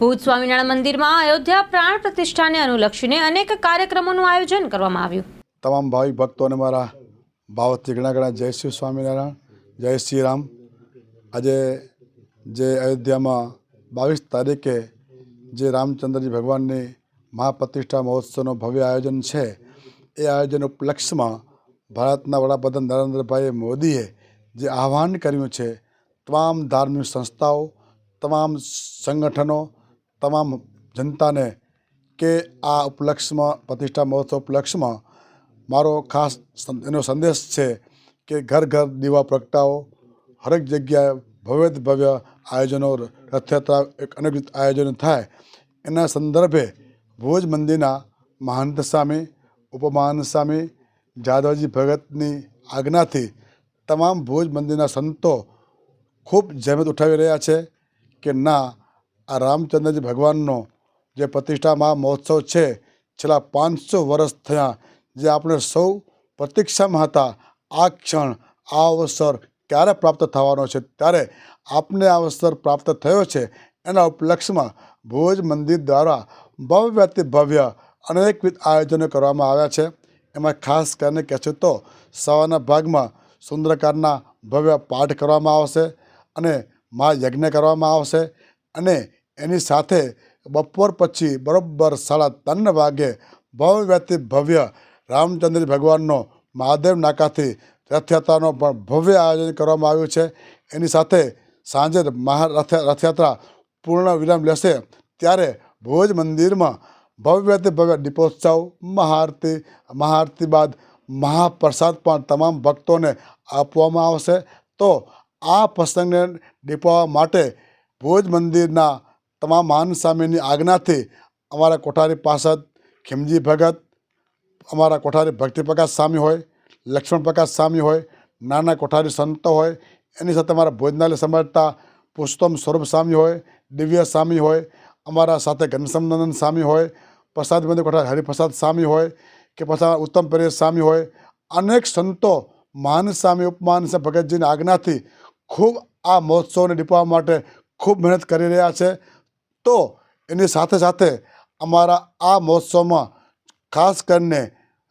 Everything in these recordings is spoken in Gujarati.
ભૂત સ્વામિનારાયણ મંદિરમાં અયોધ્યા પ્રાણ પ્રતિષ્ઠાને અનુલક્ષીને અનેક કાર્યક્રમોનું આયોજન કરવામાં આવ્યું. તમામ ભાવિક ભક્તોને મારા ભાવથી ઘણા ઘણા જય શ્રી સ્વામિનારાયણ, જય શ્રી રામ. આજે જે અયોધ્યામાં બાવીસ તારીખે જે રામચંદ્રજી ભગવાનની મહાપ્રતિષ્ઠા મહોત્સવનું ભવ્ય આયોજન છે, એ આયોજન ઉપલક્ષમાં ભારતના વડાપ્રધાન નરેન્દ્રભાઈ મોદીએ જે આહ્વાન કર્યું છે, તમામ ધાર્મિક સંસ્થાઓ, તમામ સંગઠનો તમામ જનતાને કે આ ઉપલક્ષમાં, પ્રતિષ્ઠા મહોત્સવ ઉપલક્ષમાં મારો ખાસ એનો સંદેશ છે કે ઘર ઘર દીવા પ્રગટાવો. હરેક જગ્યાએ ભવ્ય ભવ્ય આયોજનો, રથયાત્રા એક અનેક આયોજનો થાય. એના સંદર્ભે ભુજ મંદિરના મહંત સ્વામી, ઉપમાન સ્વામી, જાદવજી ભગતની આજ્ઞાથી તમામ ભુજ મંદિરના સંતો ખૂબ જહેમત ઉઠાવી રહ્યા છે કે ના આ રામચંદ્રજી ભગવાનનો જે પ્રતિષ્ઠામાં મહોત્સવ છે, છેલ્લા પાંચસો વર્ષ થયા, જે આપણે સૌ પ્રતીક્ષામાં હતા, આ ક્ષણ, આ અવસર ક્યારે પ્રાપ્ત થવાનો છે? ત્યારે આપને આ અવસર પ્રાપ્ત થયો છે, એના ઉપલક્ષમાં ભુજ મંદિર દ્વારા ભવ્યથી ભવ્ય અનેકવિધ આયોજનો કરવામાં આવ્યા છે. એમાં ખાસ કરીને કહેશું તો, સવારના ભાગમાં સુંદરકારના ભવ્ય પાઠ કરવામાં આવશે અને મહાયજ્ઞ કરવામાં આવશે અને એની સાથે બપોર પછી બરોબર સાડા ત્રણ વાગે ભવ્યથી ભવ્ય રામચંદ્ર ભગવાનનો મહાદેવ નાકાથી રથયાત્રાનો પણ ભવ્ય આયોજન કરવામાં આવ્યું છે. એની સાથે સાંજે મહા, રથ, રથયાત્રા પૂર્ણ વિરામ લેશે ત્યારે ભુજ મંદિરમાં ભવ્યથી ભવ્ય દીપોત્સવ, મહાઆરતી મહાઆરતી બાદ મહાપ્રસાદ પણ તમામ ભક્તોને આપવામાં આવશે. તો આ પ્રસંગને દીપાવવા માટે ભુજ મંદિરના તમામ માન સ્વામીની આજ્ઞાથી અમારા કોઠારી પાસદ ખીમજી ભગત, અમારા કોઠારી ભક્તિપ્રકાશ સ્વામી હોય લક્ષ્મણ પ્રકાશ સ્વામી હોય, નાના કોઠારી સંતો હોય, એની સાથે અમારા ભોજનાલય સમજતા પુષ્તમ સ્વરૂપ સ્વામી હોય, દિવ્ય સ્વામી હોય, અમારા સાથે ઘનશ્યામનંદન સ્વામી હોય, પ્રસાદ મંદિર કોઠારી હરિપ્રસાદ સ્વામી હોય કે પછી ઉત્તમ પરેશ સ્વામી હોય, અનેક સંતો મહાન સ્વામી ઉપમાન ભગતજીની આજ્ઞાથી ખૂબ આ મહોત્સવને દીપાવવા માટે ખૂબ મહેનત કરી રહ્યા છે. તો એની સાથે સાથે અમારા આ મહોત્સવમાં ખાસ કરીને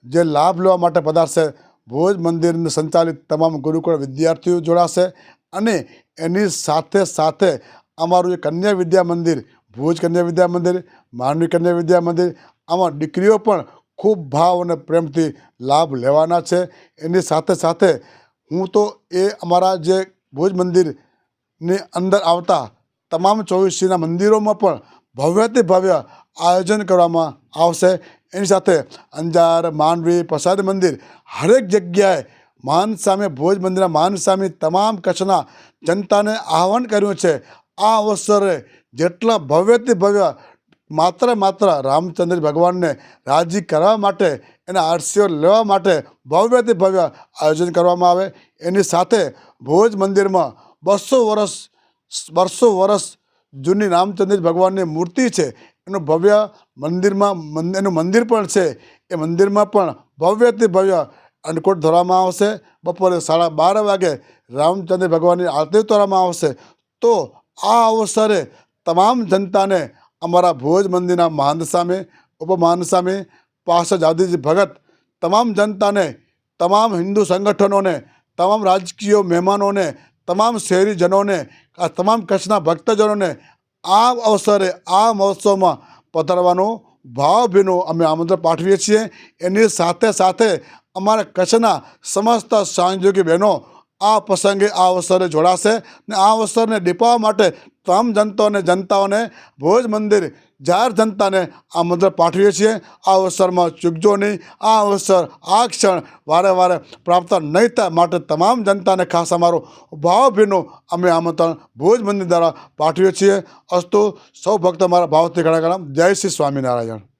જે લાભ લેવા માટે પધારશે ભોજ મંદિરને સંચાલિત તમામ ગુરુકુળ વિદ્યાર્થીઓ જોડાશે અને એની સાથે સાથે અમારું જે કન્યા વિદ્યા મંદિર, ભુજ કન્યા વિદ્યા મંદિર માનવી કન્યા વિદ્યા મંદિર, આમાં દીકરીઓ પણ ખૂબ ભાવ અને પ્રેમથી લાભ લેવાના છે. એની સાથે સાથે હું તો એ અમારા જે ભુજ મંદિરની અંદર આવતા તમામ ચોવીસીના મંદિરોમાં પણ ભવ્યથી ભવ્ય આયોજન કરવામાં આવશે. એની સાથે અંજાર, માંડવી, પ્રસાદ મંદિર, હરેક જગ્યાએ માન સામે ભોજ મંદિરના માન સામે તમામ કચ્છના જનતાને આહવાન કર્યું છે. આ અવસરે જેટલા ભવ્યથી ભવ્ય માત્ર માત્ર રામચંદ્ર ભગવાનને રાજી કરવા માટે એના આરસીઓ લેવા માટે ભવ્યથી ભવ્ય આયોજન કરવામાં આવે. એની સાથે ભોજ મંદિરમાં બસો વર્ષ વર્ષો વર્ષ જૂની રામચંદ્ર ભગવાનની મૂર્તિ છે, એનું ભવ્ય મંદિરમાં એનું મંદિર પણ છે. એ મંદિરમાં પણ ભવ્યથી ભવ્ય અન્નકૂટ ધરવામાં આવશે. બપોરે સાડા બાર વાગે રામચંદ્ર ભગવાનની આરતી ઉતારવામાં આવશે. તો આ અવસરે તમામ જનતાને અમારા ભોજ મંદિરના મહાન સામે ઉપમહાન સામે પાર્ષદ આદિજી ભગત, તમામ જનતાને, તમામ હિન્દુ સંગઠનોને, તમામ રાજકીય મહેમાનોને, તમામ શહેરીજનોને આ તમામ કચ્છના ભક્તજનોને આ અવસરે, આ મહોત્સવમાં પધારવાનો ભાવભીનું અમે આમંત્રણ પાઠવીએ છીએ. એની સાથે સાથે અમારા કચ્છના સમસ્ત સહયોગી બહેનો આ પ્રસંગે આ અવસરે જોડાશે ને આ અવસરને દીપાવવા માટે તમામ જનતાઓને જનતાઓને ભોજ મંદિર જાહેર જનતાને આમંત્રણ પાઠવીએ છીએ. આ અવસરમાં ચૂકજો નહીં. આ અવસર આ ક્ષણ વારે વારે પ્રાપ્ત નહીં થાય માટે તમામ જનતાને ખાસ અમારું ભાવભીનું અમે આમંત્રણ ભોજ મંદિર દ્વારા પાઠવીએ છીએ. અસ્તુ સૌ ભક્ત મારા ભાવથી ઘણા ઘણા. જય શ્રી સ્વામિનારાયણ.